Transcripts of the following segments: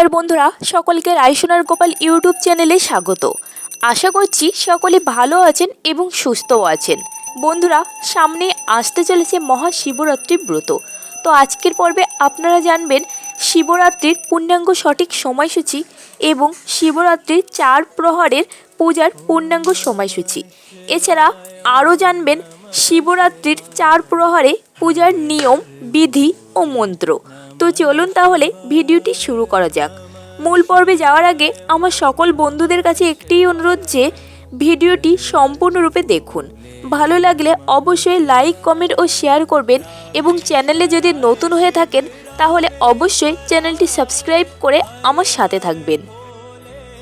নমস্কার বন্ধুরা, সকলকে রায়সোনার গোপাল ইউটিউব চ্যানেলে স্বাগত। আশা করছি সকলে ভালো আছেন এবং সুস্থও আছেন। বন্ধুরা, সামনে আসতে চলেছে মহাশিবরাত্রি ব্রত। তো আজকের পর্বে আপনারা জানবেন শিবরাত্রির পূর্ণাঙ্গ সঠিক সময়সূচি এবং শিবরাত্রির চার প্রহরের পূজার পূর্ণাঙ্গ সময়সূচি। এছাড়া আরও জানবেন শিবরাত্রির চার প্রহরে পূজার নিয়ম, বিধি ও মন্ত্র। তো চলুন তাহলে ভিডিওটি শুরু করা যাক। মূল পর্বে যাওয়ার আগে আমার সকল বন্ধুদের কাছে একটিই অনুরোধ যে, ভিডিওটি সম্পূর্ণরূপে দেখুন। ভালো লাগলে অবশ্যই লাইক, কমেন্ট ও শেয়ার করবেন এবং চ্যানেলে যদি নতুন হয়ে থাকেন, তাহলে অবশ্যই চ্যানেলটি সাবস্ক্রাইব করে আমার সাথে থাকবেন।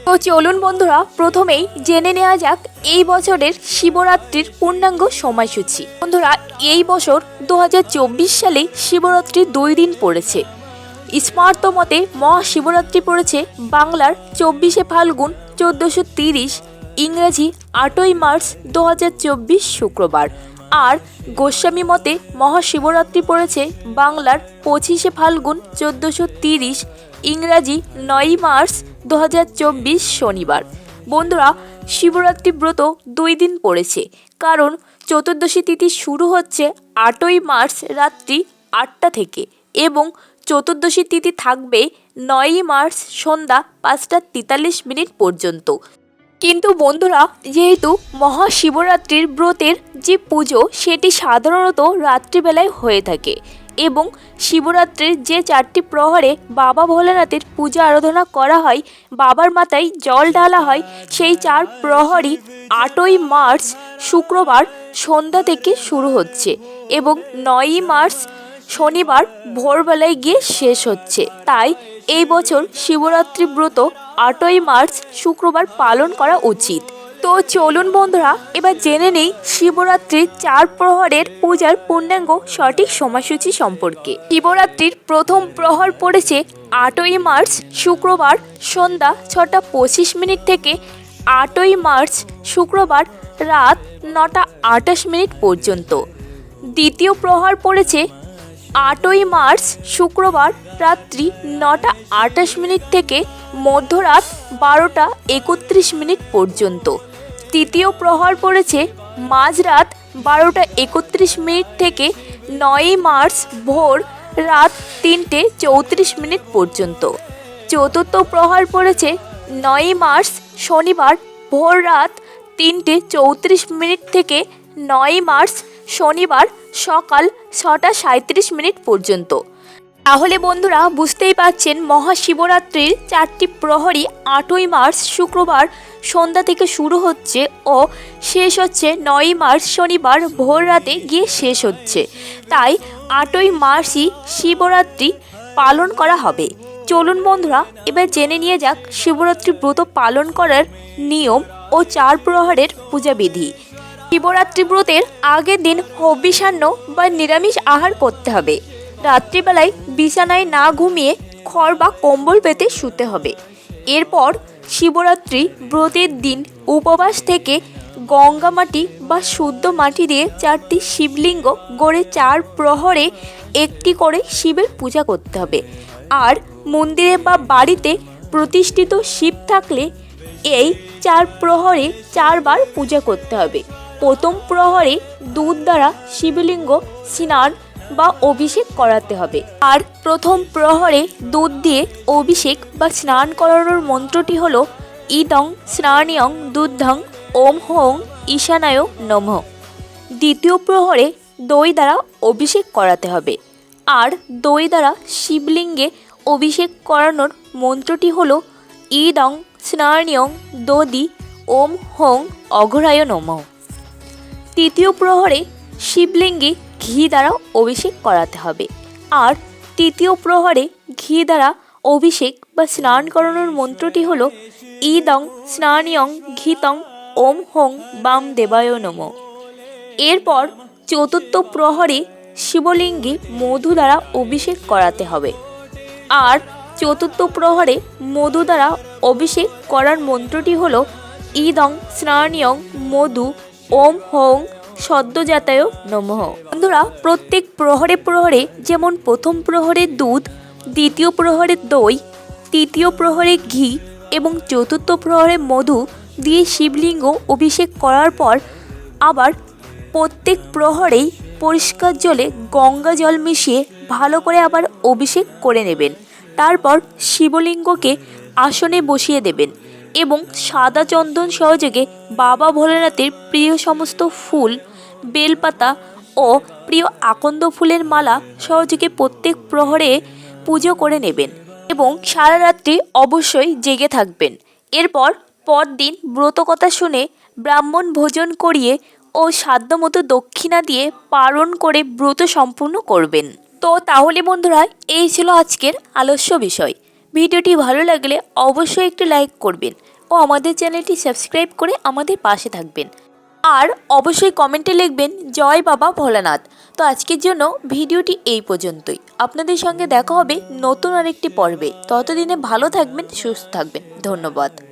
তো চলুন বন্ধুরা, প্রথমেই জেনে নেওয়া যাক এই বছরের শিবরাত্রির পূর্ণাঙ্গ সময়সূচি। বন্ধুরা, এই বছর দু সালে শিবরাত্রি দুই দিন পড়েছে। স্মার্ত মতে মহাশিবরাত্রি পড়েছে বাংলার চব্বিশে ফাল্গুন চোদ্দোশো তিরিশ, ইংরেজি আটই মার্চ দু হাজার চব্বিশ শুক্রবার। আর গোস্বামী মতে মহাশিবরাত্রি পড়েছে বাংলার পঁচিশে ফাল্গুন চোদ্দোশো তিরিশ ইংরাজি নয়ই মার্চ দু হাজার চব্বিশ শনিবার। বন্ধুরা, শিবরাত্রি ব্রত দুই দিন পড়েছে, কারণ চতুর্দশী তিথি শুরু হচ্ছে আটই মার্চ রাত্রি আটটা থেকে এবং চতুর্দশী তিথি থাকবে নয়ই মার্চ সন্ধ্যা পাঁচটা তেতাল্লিশ মিনিট পর্যন্ত। কিন্তু বন্ধুরা, যেহেতু মহাশিবরাত্রির ব্রতের যে পুজো, সেটি সাধারণত রাত্রিবেলায় হয়ে থাকে। এবং শিবরাত্রির যে চারটি প্রহরে বাবা ভোলেনাথের পূজা আরাধনা করা হয়, বাবার মাথায় জল ঢালা হয়, সেই চার প্রহরই আটই মার্চ শুক্রবার সন্ধ্যা থেকে শুরু হচ্ছে এবং নয়ই মার্চ শনিবার ভোরবেলায় গিয়ে শেষ হচ্ছে। তাই এই বছর শিবরাত্রি ব্রত আটই মার্চ শুক্রবার পালন করা উচিত। তো চলুন বন্ধুরা, এবার জেনে নেই শিবরাত্রির চার প্রহরের পূজার পূর্ণাঙ্গ সঠিক সময়সূচি সম্পর্কে। শিবরাত্রির প্রথম প্রহর পড়েছে আটই মার্চ, শুক্রবার সন্ধ্যা ছটা পঁচিশ মিনিট থেকে আটই মার্চ, শুক্রবার রাত নটা আটাশ মিনিট পর্যন্ত। দ্বিতীয় প্রহর পড়েছে আটই মার্চ, শুক্রবার রাত্রি নটা আটাশ মিনিট থেকে মধ্যরাত বারোটা একত্রিশ মিনিট পর্যন্ত। তৃতীয় প্রহর পড়েছে মাঝরাত বারোটা একত্রিশ মিনিট থেকে নয়ই মার্চ ভোর রাত তিনটে চৌত্রিশ মিনিট পর্যন্ত। চতুর্থ প্রহর পড়েছে নয়ই মার্চ শনিবার ভোর রাত তিনটে চৌত্রিশ মিনিট থেকে নয়ই মার্চ শনিবার সকাল ছটা সাঁত্রিশ মিনিট পর্যন্ত। তাহলে বন্ধুরা বুঝতেই পারছেন মহাশিবরাত্রির চারটি প্রহরী আটই মার্চ শুক্রবার সন্ধ্যা থেকে শুরু হচ্ছে ও শেষ হচ্ছে নয়ই মার্চ শনিবার ভোর রাতে গিয়ে শেষ হচ্ছে। তাই আটই মার্চই শিবরাত্রি পালন করা হবে। চলুন বন্ধুরা, এবার জেনে নিয়ে যাক শিবরাত্রি ব্রত পালন করার নিয়ম ও চার প্রহরের পূজাবিধি। শিবরাত্রি ব্রতের আগের দিন হবিষান্ন বা নিরামিষ আহার করতে হবে। রাত্রিবেলায় বিছানায় না ঘুমিয়ে খড় বা কম্বল পেতে শুতে হবে। এরপর শিবরাত্রি ব্রতের দিন উপবাস থেকে গঙ্গা মাটি বা শুদ্ধ মাটি দিয়ে চারটি শিবলিঙ্গ গড়ে চার প্রহরে একটি করে শিবের পূজা করতে হবে। আর মন্দিরে বা বাড়িতে প্রতিষ্ঠিত শিব থাকলে এই চার প্রহরে চারবার পূজা করতে হবে। প্রথম প্রহরে দুধ দ্বারা শিবলিঙ্গ স্নান বা অভিষেক করাতে হবে। আর প্রথম প্রহরে দুধ দিয়ে অভিষেক বা স্নান করানোর মন্ত্রটি হল, ইদং স্নানিয়ং দুধং ওম হোং ঈশানায় নমঃ। দ্বিতীয় প্রহরে দই দ্বারা অভিষেক করাতে হবে। আর দই দ্বারা শিবলিঙ্গে অভিষেক করানোর মন্ত্রটি হল, ইদং স্নানিয়ং দদি ওম হোং অঘরায় নমঃ। তৃতীয় প্রহরে শিবলিঙ্গে ঘি দ্বারা অভিষেক করাতে হবে। আর তৃতীয় প্রহরে ঘি দ্বারা অভিষেক বা স্নান করানোর মন্ত্রটি হল ইদং স্নানিয়ং ঘিতং ওম হোং বাম দেবায় নম। এরপর চতুর্থ প্রহরে শিবলিঙ্গে মধু দ্বারা অভিষেক করাতে হবে। আর চতুর্থ প্রহরে মধু দ্বারা অভিষেক করার মন্ত্রটি হল ইদং স্নানিয়ং মধু ওম হোং সদ্যজাতায় নমঃ। বন্ধুরা, প্রত্যেক প্রহরে প্রহরে, যেমন প্রথম প্রহরে দুধ, দ্বিতীয় প্রহরে দই, তৃতীয় প্রহরে ঘি এবং চতুর্থ প্রহরে মধু দিয়ে শিবলিঙ্গ অভিষেক করার পর আবার প্রত্যেক প্রহরেই পরিষ্কার জলে গঙ্গা জল মিশিয়ে ভালো করে আবার অভিষেক করে নেবেন। তারপর শিবলিঙ্গকে আসনে বসিয়ে দেবেন। এবং সাদা চন্দন সহযোগে বাবা ভোলেনাথের প্রিয় সমস্ত ফুল, বেলপাতা ও প্রিয় আকন্দ ফুলের মালা সহযোগে প্রত্যেক প্রহরে পুজো করে নেবেন এবং সারা রাত্রি অবশ্যই জেগে থাকবেন। এরপর পরদিন ব্রতকথা শুনে ব্রাহ্মণ ভোজন করিয়ে ও সাধ্যমতো দক্ষিণা দিয়ে পালন করে ব্রত সম্পূর্ণ করবেন। তো তাহলে বন্ধুরা, এই ছিল আজকের আলস্য বিষয়। ভিডিওটি ভালো লাগলে অবশ্যই একটি লাইক করবেন ও আমাদের চ্যানেলটি সাবস্ক্রাইব করে আমাদের পাশে থাকবেন। আর অবশ্যই কমেন্টে লিখবেন, জয় বাবা ভোলানাথ। তো আজকের জন্য ভিডিওটি এই পর্যন্তই। আপনাদের সঙ্গে দেখা হবে নতুন আরেকটি পর্বে। ততদিনে ভালো থাকবেন, সুস্থ থাকবেন। ধন্যবাদ।